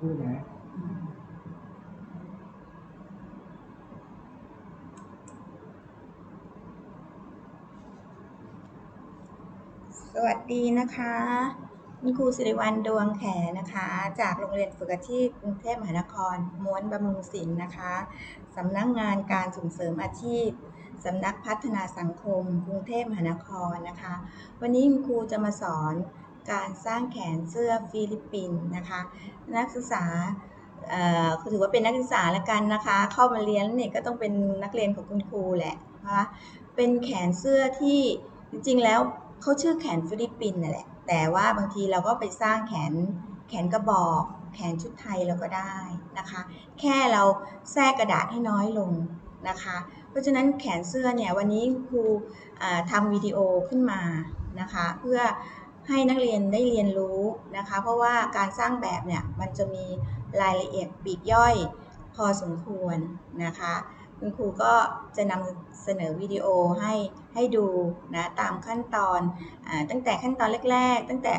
พูดนะสวัสดีนะคะคุณครูสิริวัลดวงแขนะคะ จากโรงเรียนฝึกอาชีพกรุงเทพมหานคร ม้วนบำรุงศิลป์นะคะสำนักงานการส่งเสริมอาชีพสำนักพัฒนาสังคม กรุงเทพมหานครนะคะ วันนี้ครูจะมาสอน การสร้างแขนเสื้อฟิลิปปินส์นะคะ นักศึกษาเอ่อถือว่าเป็นนักศึกษาแล้วกันนะคะ เข้ามาเรียนเนี่ยก็ต้องเป็นนักเรียนของคุณครูแหละนะคะเป็นแขนเสื้อที่จริงๆแล้วเขาชื่อแขนฟิลิปปินส์นั่นแหละ แต่ว่าบางทีเราก็ไปสร้างแขนแขนกระบอก แขนชุดไทยเราก็ได้นะคะ แค่เราแทรกกระดาษให้น้อยลงนะคะ เพราะฉะนั้นแขนเสื้อเนี่ยวันนี้ครูทำวิดีโอขึ้นมานะคะ เพื่อ ให้นักเรียนได้เรียนรู้นะคะ เพราะว่าการสร้างแบบเนี่ยมันจะมีรายละเอียดปีกย่อยพอสมควรนะคะ คุณครูก็จะนำเสนอวิดีโอให้ให้ดูนะตามขั้นตอนอตั้งแต่ขั้นตอนแรก ๆ ตั้งแต่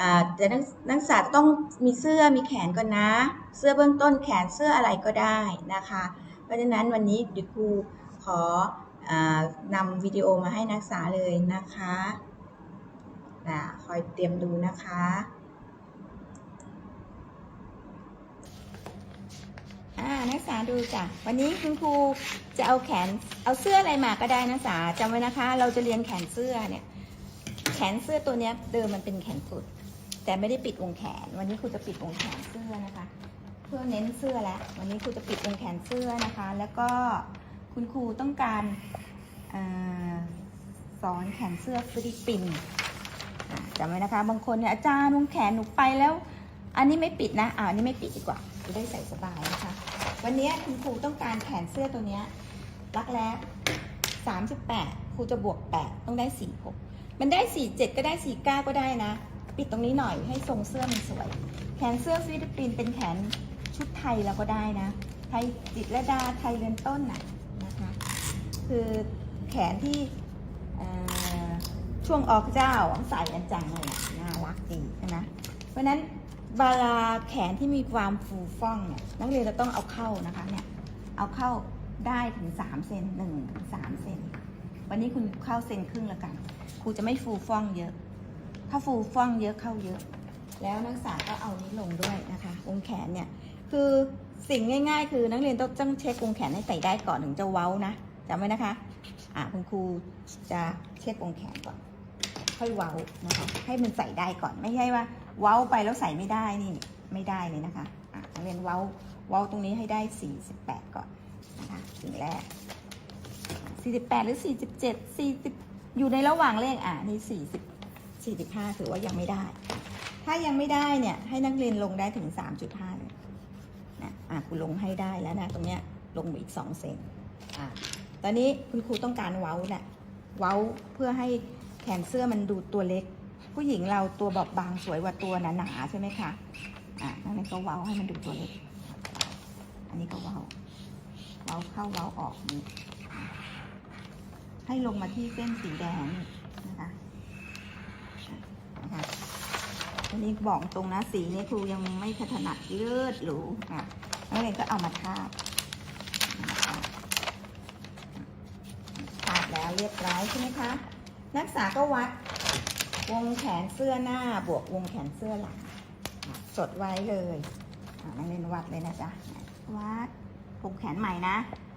อาแต่นักนักศึกษาต้องมีเสื้อมีแขนก่อนนะ เสื้อเบื้องต้นแขนเสื้ออะไรก็ได้นะคะ เพราะฉะนั้นวันนี้ดิครูขออนำวิดีโอมาให้นักศึกษาเลยนะคะ นะคอยเตรียมดูนะคะ อ่า นักศึกษาดูจ้ะ วันนี้คุณครูจะเอาแขน เอาเสื้ออะไรมาก็ได้นักศึกษาจำไว้นะคะ เราจะเรียนแขนเสื้อเนี่ย แขนเสื้อตัวเนี้ยเดิมมันเป็นแขนกุด แต่ไม่ได้ปิดวงแขน วันนี้ครูจะปิดวงแขนเสื้อนะคะ เพื่อเน้นเสื้อแล้ว วันนี้ครูจะปิดวงแขนเสื้อนะคะ แล้วก็คุณครูต้องการอาสอนแขนเสื้อฟิลิปปินส์ จำไว้นะคะ บางคนเนี่ยอาจารย์วงแขนหนูไปแล้ว อันนี้ไม่ปิดนะอ่าอันนี้ไม่ปิดดีกว่าจะได้ใส่สบายนะคะ วันนี้คุณครูต้องการแขนเสื้อตัวเนี้ยรักแร้สามสิบแปดครูจะบวกแปดต้องได้สี่หกมันได้สี่เจ็ดก็ได้สี่เก้าก็ได้นะ ปิดตรงนี้หน่อยให้ทรงเสื้อมันสวย แขนเสื้อฟิลิปปินส์เป็นแขนชุดไทยเราก็ได้นะ ไทยจิตรลดาไทยเรือนต้นน่ะนะคะ คือแขนที่ ช่วงออกเจ้าใส่กันจังเลยน่ารักดีใช่ไหมเพราะนั้นเวลาแขนที่มีความฟูฟ่องเนี่ยนักเรียนจะต้องเอาเข้านะคะเนี่ยเอาเข้าได้ถึง3เซนหนึ่งถึงสามเซนวันนี้คุณเข้าเซนครึ่งแล้วกันครูจะไม่ฟูฟ่องเยอะ ถ้าฟูฟ่องเยอะเข้าเยอะ แล้วนักศึกษาก็เอานี้ลงด้วยนะคะวงแขนเนี่ยคือสิ่งง่าย ๆ คือนักเรียนต้องต้องเช็ควงแขนให้ใส่ได้ก่อนถึงจะเว้านะจำไว้นะคะอะคุณครูจะเช็ควงแขนก่อน ค่อยเว้านะคะให้มันใส่ได้ก่อนไม่ใช่ว่า เว้าไปแล้วใส่ไม่ได้นี่ไม่ได้เลยนะคะอะนักเรียนเว้าเว้าตรงนี้ให้ได้ 48 ก่อนนะคะสิ่งแรก 48 หรือ 47 40 อยู่ในระหว่างเลขอะนี่ 40 45 ถือว่ายังไม่ได้ ถ้ายังไม่ได้เนี่ยให้นักเรียนลงได้ถึง 3.5เลยนะอะคุณลงให้ได้แล้วนะตรงเนี้ยลงไปอีก 2 เซนอะตอนนี้คุณครูต้องการเว้าแหละเว้าเพื่อให้ แขนเสื้อมันดูตัวเล็ก ผู้หญิงเราตัวบอบบางสวยกว่าตัวหนาๆใช่ไหมคะอะนั่นก็เว้าให้มันดูตัวเล็ก อันนี้ก็เว้าเว้าเข้าเว้าออกนี่ให้ลงมาที่เส้นสีแดงนะคะนะคะอันนี้บอกตรงนะสีนี้ครูยังไม่ถนัดเลือดหรูอะนักเรียนก็เอามาทาบทาบแล้วเรียบร้อยใช่ไหมคะ นักศึกษาก็วัด วงแขนเสื้อหน้าบวกวงแขนเสื้อหลังอะจดไว้เลยอะนักเรียนวัดเลยนะจ๊ะวัดผูกแขนใหม่นะ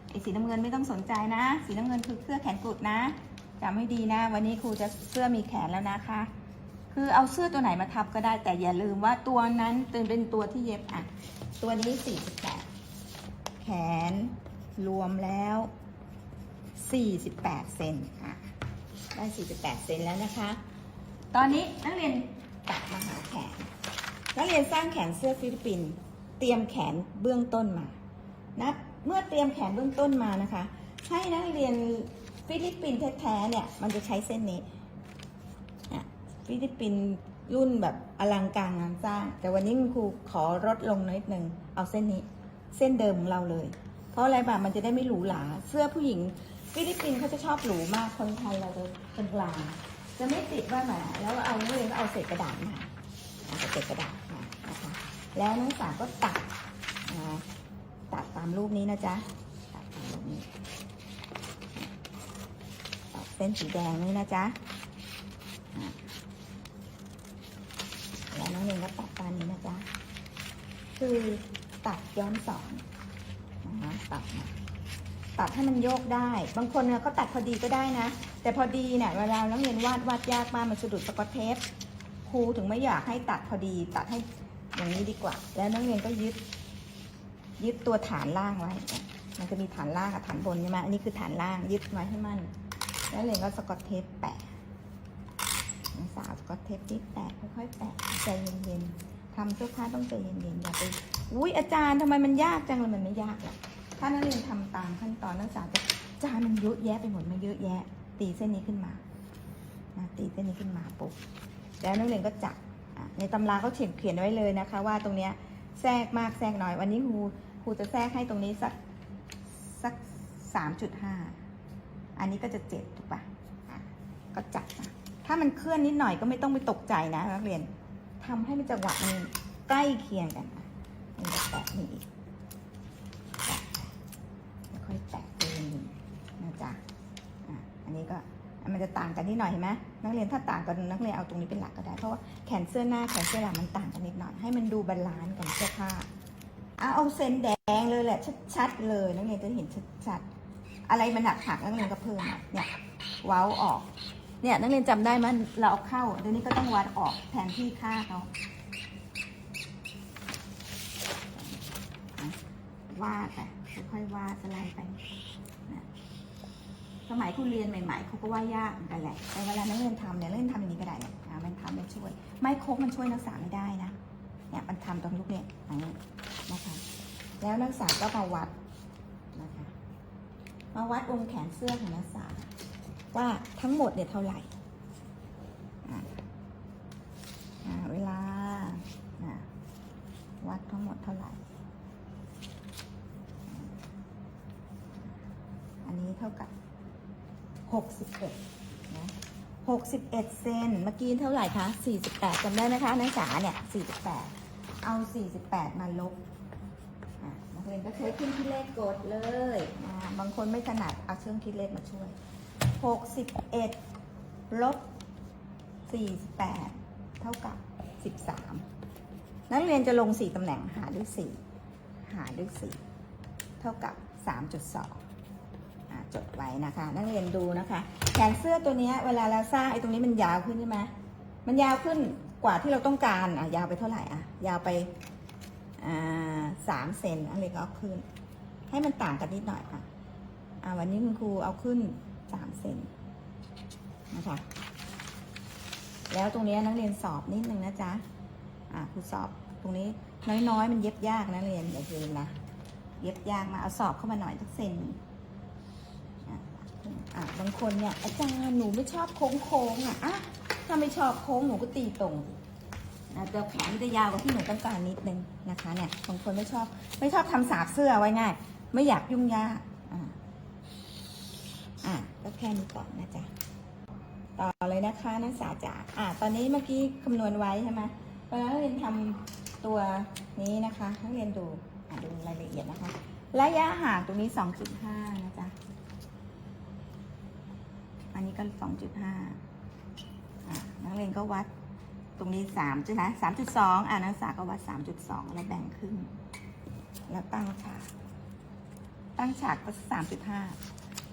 ไอ้สีน้ำเงินไม่ต้องสนใจนะ สีน้ำเงินคือเสื้อแขนกุดนะจำให้ดีนะ วันนี้ครูจะเสื้อมีแขนแล้วนะคะ คือเอาเสื้อตัวไหนมาทับก็ได้แต่อย่าลืมว่าตัวนั้นเป็นตัวที่เย็บอะตัวนี้48แปดแขนรวมแล้ว 48 เซนอะ ได้ 48 เซนแล้วนะคะ ตอนนี้นักเรียนกลับมาหาแขน นักเรียนสร้างแขนเสื้อฟิลิปปินส์ เตรียมแขนเบื้องต้นมา นะ เมื่อเตรียมแขนเบื้องต้นมานะคะ ให้นักเรียนฟิลิปปินส์แท้ๆเนี่ย มันจะใช้เส้นนี้ ฟิลิปปินส์รุ่นแบบอลังการงานสร้าง แต่วันนี้คุณครูขอลดลงนิดนึง เอาเส้นนี้ เส้นเดิมของเราเลย เพราะอะไรแบบมันจะได้ไม่หรูหราเสื้อผู้หญิงฟิลิปปินส์เขาจะชอบหรูมากคนไทยเราจะเป็นกลางจะไม่ติดว่าแหมแล้วเอาเรียนก็เอาเศษกระดาษมาเอาเศษกระดาษมานะคะแล้วนักศึกษาก็ตัดนะตัดตามรูปนี้นะจ๊ะตัดตามรูปนี้ตัดเส้นสีแดงนี้นะจ๊ะแล้วน้องเรียนก็ตัดตามนี้นะจ๊ะคือตัดย้อนสอน นะตัดมาตัดให้มันโยกได้ บางคนเนี่ยก็ตัดพอดีก็ได้นะ แต่พอดีเนี่ยเวลานักเรียนวาดวาดยากมากมันสะดุดสกอตเทปครูถึงไม่อยากให้ตัดพอดี ตัดให้อย่างนี้ดีกว่า แล้วนักเรียนก็ยึด ยึดตัวฐานล่างไว้ มันจะมีฐานล่างกับฐานบนใช่ไหมอันนี้คือฐานล่างยึดไว้ให้มันแล้วเรียนก็สกอตเทปแปะนักศึกษาสกอตเทปที่แปะค่อยๆแปะใจเย็นๆทำเสื้อผ้าต้องใจเย็นๆอย่าไปอุ้ยอาจารย์ทำไมมันยากจังเลยมันไม่ยากหรอก ถ้านักเรียนทำตามขั้นตอนนักศึกษาจะจารย์มันเยอะแยะไปหมดมันเยอะแยะ ตีเส้นนี้ขึ้นมานะตีเส้นนี้ขึ้นมาปุ๊บแล้วนักเรียนก็จับในตำราเขาเขียนเขียนไว้เลยนะคะ ว่าตรงเนี้ยแทรกมากแทรกน้อย วันนี้ครูครูจะแทรกให้ตรงนี้สักสักสามจุดห้าอันนี้ก็จะเจ็ดถูกปะ่ะก็จับนะถ้ามันเคลื่อนนิดหน่อยก็ไม่ต้องไปตกใจนะนักเรียนทำให้มันจังหวะมันใกล้เคียงกันนะมันจะแตะนี่อีกแตะไปค่อยๆแตะตัวนี้นะจ๊ะ อะอันนี้ก็ มันจะต่างกันนิดหน่อยเห็นไหมนักเรียนถ้าต่างกันนักเรียนเอาตรงนี้เป็นหลักก็ได้ เพราะว่าแขนเสื้อหน้าแขนเสื้อหลังมันต่างกันนิดหน่อยให้มันดูบาลานซ์กันเสื้อผ้าเอาเส้นแดงเลยแหละชัดๆเลยนักเรียนจะเห็นชัดๆอะไรมันหนักหักนักเรียนก็เพิ่มเนี่ยว้าออกเนี่ยนักเรียนจำได้ไหมเราเอาเข้าเดี๋ยวนี้ก็ต้องวัดออกแทนที่ค่าเขาวาดไปค่อยวาดสไลด์ไป สมัยคุณเรียนใหม่ๆเขาก็ว่ายากเหมือนกันแหละ แต่เวลานักเรียนทำเนี่ยนักเรียนทำอย่างนี้ก็ได้เนี่ยอะมันทำมันช่วย ไม้โคกมันช่วยนักศึกษาไม่ได้นะ เนี่ยมันทำตรงลูกเนี่ยอย่างนี้นะคะ แล้วนักศึกษาก็มาวัดนะคะ มาวัดองค์แขนเสื้อของนักศึกษา ว่าทั้งหมดเนี่ยเท่าไหร่เวลาวัดทั้งหมดเท่าไหร่ อันนี้เท่ากับ 61นะ61 เซน เมื่อกี้เท่าไหร่คะ 48จำได้ไหมคะนักศึกษาเนี่ย48 เอา 48 มาลบอะนักเรียนก็ใช้เครื่องคิดเลขกดเลยบางคนไม่ถนัดเอาเครื่องคิดเลขมาช่วย 61 ลบ 48 เท่ากับ 13 นักเรียนจะลง 4ตำแหน่งหาด้วย 4 หาด้วย 4 เท่ากับ 3.2อะ จดไว้นะคะ นักเรียนดูนะคะ แขนเสื้อตัวนี้เวลาเราสร้างไอ้ตรงนี้มันยาวขึ้นใช่ไหมมันยาวขึ้นกว่าที่เราต้องการอะยาวไปเท่าไหร่อะยาวไปอ่าสามเซนอันเล็เอาขึ้น ให้มันต่างกันนิดหน่อยอะอ่าวันนี้คุณครูเอาขึ้นสามเซนนะคะแล้วตรงนี้นักเรียนสอบนิดนึงนะจ๊ะอ่าครูสอบตรงนี้น้อยๆ มันเย็บยากนะเรียนอย่าลืมนะเย็บยากมาเอาสอบเข้ามาหน่อยสักเซน อะบางคนเนี่ยอาจารย์หนูไม่ชอบโค้งโค้งอะอะถ้าไม่ชอบโค้งหนูก็ตีตรงนะแต่แขนจะยาวกว่าที่หนูต้องการนิดนึงนะคะเนี่ยบางคนไม่ชอบไม่ชอบทำสาบเสื้อไว้ง่าย ไม่อยากยุ่งยากอะอะก็แค่นี้ก่อนนะจ๊ะต่อเลยนะคะนักศึกษาจ๋าอะตอนนี้เมื่อกี้คำนวณไว้ใช่ไหมเวลานักเรียนทำตัวนี้นะคะนักเรียนดูอะดูรายละเอียดนะคะ ระยะห่างตรงนี้ 2.5 นะจ๊ะ นนี้ก็สองจุดห้านักเรียนก็วัดตรงนี้สามใช่ไหมสามจุดสองอ่านักศึกษาก็วัดสามจุดสองแล้วแบ่งครึ่งแล้วตั้งฉาก ตั้งฉากก็สามจุดห้า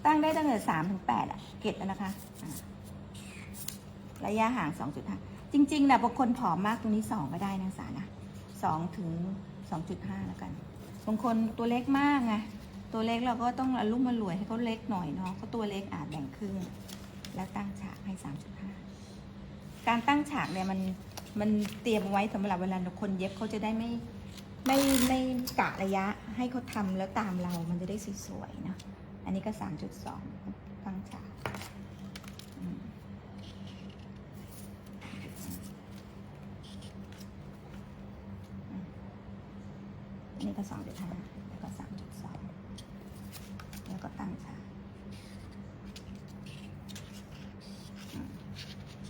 ตั้งได้ตั้งแต่สามถึงแปดอะ เก็บแล้วนะคะระยะห่างสองจุดห้าจริงๆนะบางคนผอมมากตรงนี้สองก็ได้นะสานะสองถึงสองจุดห้าแล้วกันบางคนตัวเล็กมากไงตัวเล็กเราก็ต้องอรุ่มมารวยให้เขาเล็กหน่อยเนาะเขาตัวเล็กอาจแบ่งครึ่ง แล้วตั้งฉากให้ 3.5 การตั้งฉากเนี่ยมันมันเตรียมไว้สำหรับเวลาคนเย็บเขาจะได้ไม่ไม่ไม่กะระยะให้เขาทำแล้วตามเรามันจะได้สวยๆนะอันนี้ก็ 3.2 ตั้งฉากอืมอันนี้ก็2.5แล้วก็3.2 แล้วก็ตั้งฉาก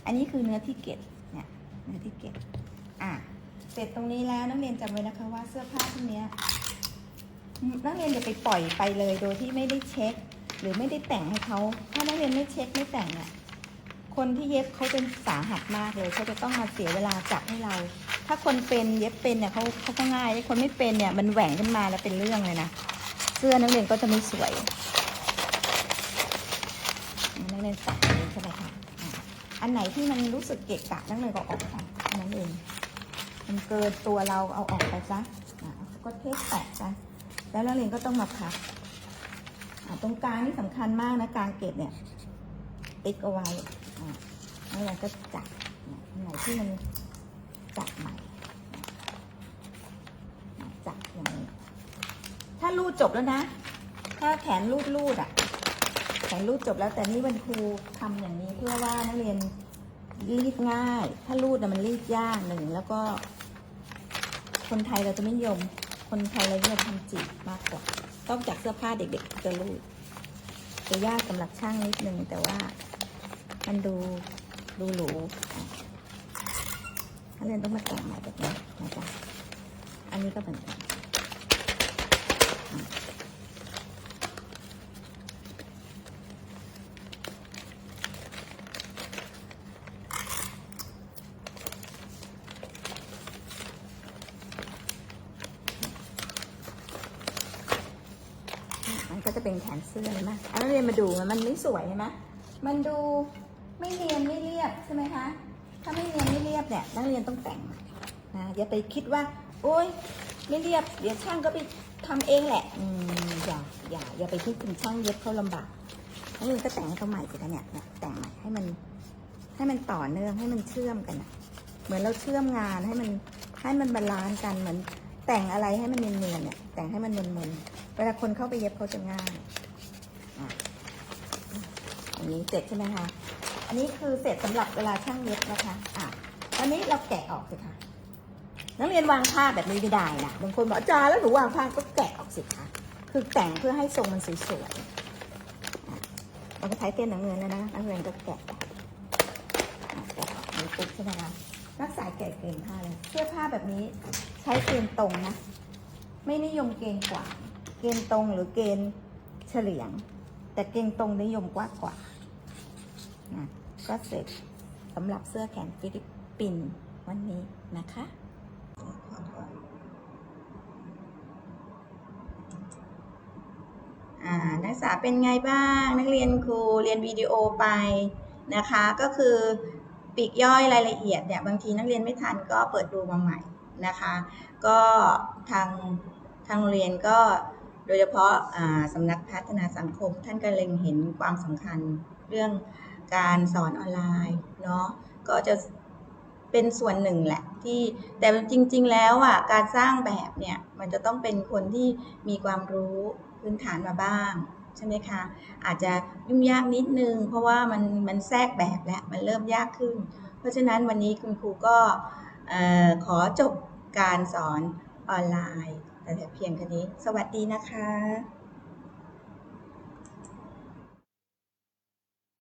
อั นนี้คือเนื้อที่เก็บเนี่ยเนื้อที่เก็บอะเสร็จตรงนี้แล้วนักเรียนจำไว้นะคะว่าเสื้อผ้าพวกนี้นักเรียนอย่าไปปล่อยไปเลยโดยที่ไม่ได้เช็ค หรือไม่ได้แต่งให้เขาถ้านักเรียนไม่เช็คไม่แต่งอะคนที่เย็บเขาเป็นสาหัสมากเลยเขาจะต้องมาเสียเวลาจับให้เรา ถ้าคนเป็นเย็บเป็นเนี่ยเขาเขาก็ง่ายแต่คนไม่เป็นเนี่ยมันแหว่งขึ้นมาแล้วเป็นเรื่องเลยนะเสื้อนักเรียนก็จะไม่สวยนักเรียนใช่ อันไหนที่มันรู้สึกเกะกะนักเรียก็ออกไปแค่นั้นเองมันเกินตัวเราเอาออกไปซะก็เทปแตะซะแล้วนักเรียนก็ต้องมาพับอะตรงกลางนี่สำคัญมากนะกลางเก็บเนี่ยติ๊กเอาไว้อะแล้วเราก็จับอันไหนที่มันจับใหม่จับอย่างนี้ ถ้ารูดจบแล้วนะ ถ้าแขนรูดรูดอะ แขนรูดจบแล้วแต่นี่วันครูทำอย่างนี้เพื่อว่านักเรียนรีดง่าย ถ้ารูดนะมันรีดยากหนึ่งแล้วก็ คนไทยเราจะไม่นิยม คนไทยเรานิยมทำจีบมากกว่าต้องจากเสื้อผ้าเด็กๆจะรูดจะยากสำหรับช่างนิดนึงแต่ว่ามันดูดูหรูนักเรียนต้องมาแต่งใหม่แบบนี้นะจ๊ะอันนี้ก็เหมือนกัน มันก็ จะเป็นแขนเสื้อเห็นไหมนักเรียนมาดูมันมันไม่สวยเห็นไหมมันดูไม่เนียนไม่เรียบใช่ไหมคะ ถ้าไม่เนียนไม่เรียบเนี่ยนักเรียนต้องแต่งนะอย่าไปคิดว่า โอ๊ยไม่เรียบ เดี๋ยวช่างก็ไปทำเองแหละอืมอย่าอย่าอย่าไปคิดถึงช่างเย็บเขาลำบากนักเรียนก็แต่งให้เขาใหม่สิคะเนี่ยแต่งใหม่ให้มันให้มันต่อเนื่องให้มันเชื่อมกันะเหมือนเราเชื่อมงานให้มันให้มันบาลานซ์กันเหมือนแต่งอะไรให้มันเนียนๆเนี่ยแต่งให้มันมนๆ เวลาคนเข้าไปเย็บเขาจะง่ายอันนี้เสร็จใช่ไหมคะ อันนี้คือเสร็จสำหรับเวลาช่างเย็บนะคะอะตอนนี้เราแกะออกสิคะนักเรียนวางผ้าแบบนี้ไม่ได้นะบางคนบอกอาจารย์แล้วหนูวางผ้าก็แกะออกสิคะคือแต่งเพื่อให้ทรงมันสวยๆเราก็ใช้เส้นหนังเงินแล้วนะนักเรียนก็แกะแกะออกนี้ปุ๊บใช่ไหมคะนักสายแกะเกณฑ์ผ้าเลยเสื้อผ้าแบบนี้ใช้เกณฑ์ตรงนะ ไม่นิยมเกณฑ์กว่า เกณฑ์ตรงหรือเกณฑ์เฉลียง แต่เกณฑ์ตรงนิยมกว่ากว่านะก็เสร็จสำหรับเสื้อแขนฟิลิปปินส์วันนี้นะคะอ่านักศึกษาเป็นไงบ้าง นักเรียนครูเรียนวิดีโอไปนะคะ ก็คือปีกย่อยรายละเอียดเนี่ยบางทีนักเรียนไม่ทันก็เปิดดูมาใหม่นะคะ ก็ทางทางโรงเรียนก็ โดยเฉพาะสำนักพัฒนาสังคม ท่านก็เล็งเห็นความสำคัญเรื่องการสอนออนไลน์เนาะก็จะเป็นส่วนหนึ่งแหละที่แต่จริง ๆ แล้วอะการสร้างแบบเนี่ยมันจะต้องเป็นคนที่มีความรู้พื้นฐานมาบ้างใช่ไหมคะอาจจะยุ่งยากนิดนึง เพราะว่ามันมันแทรกแบบแล้วมันเริ่มยากขึ้น เพราะฉะนั้นวันนี้คุณครูก็ขอจบการสอนออนไลน์ แต่เพียงแค่นี้ สวัสดีนะคะ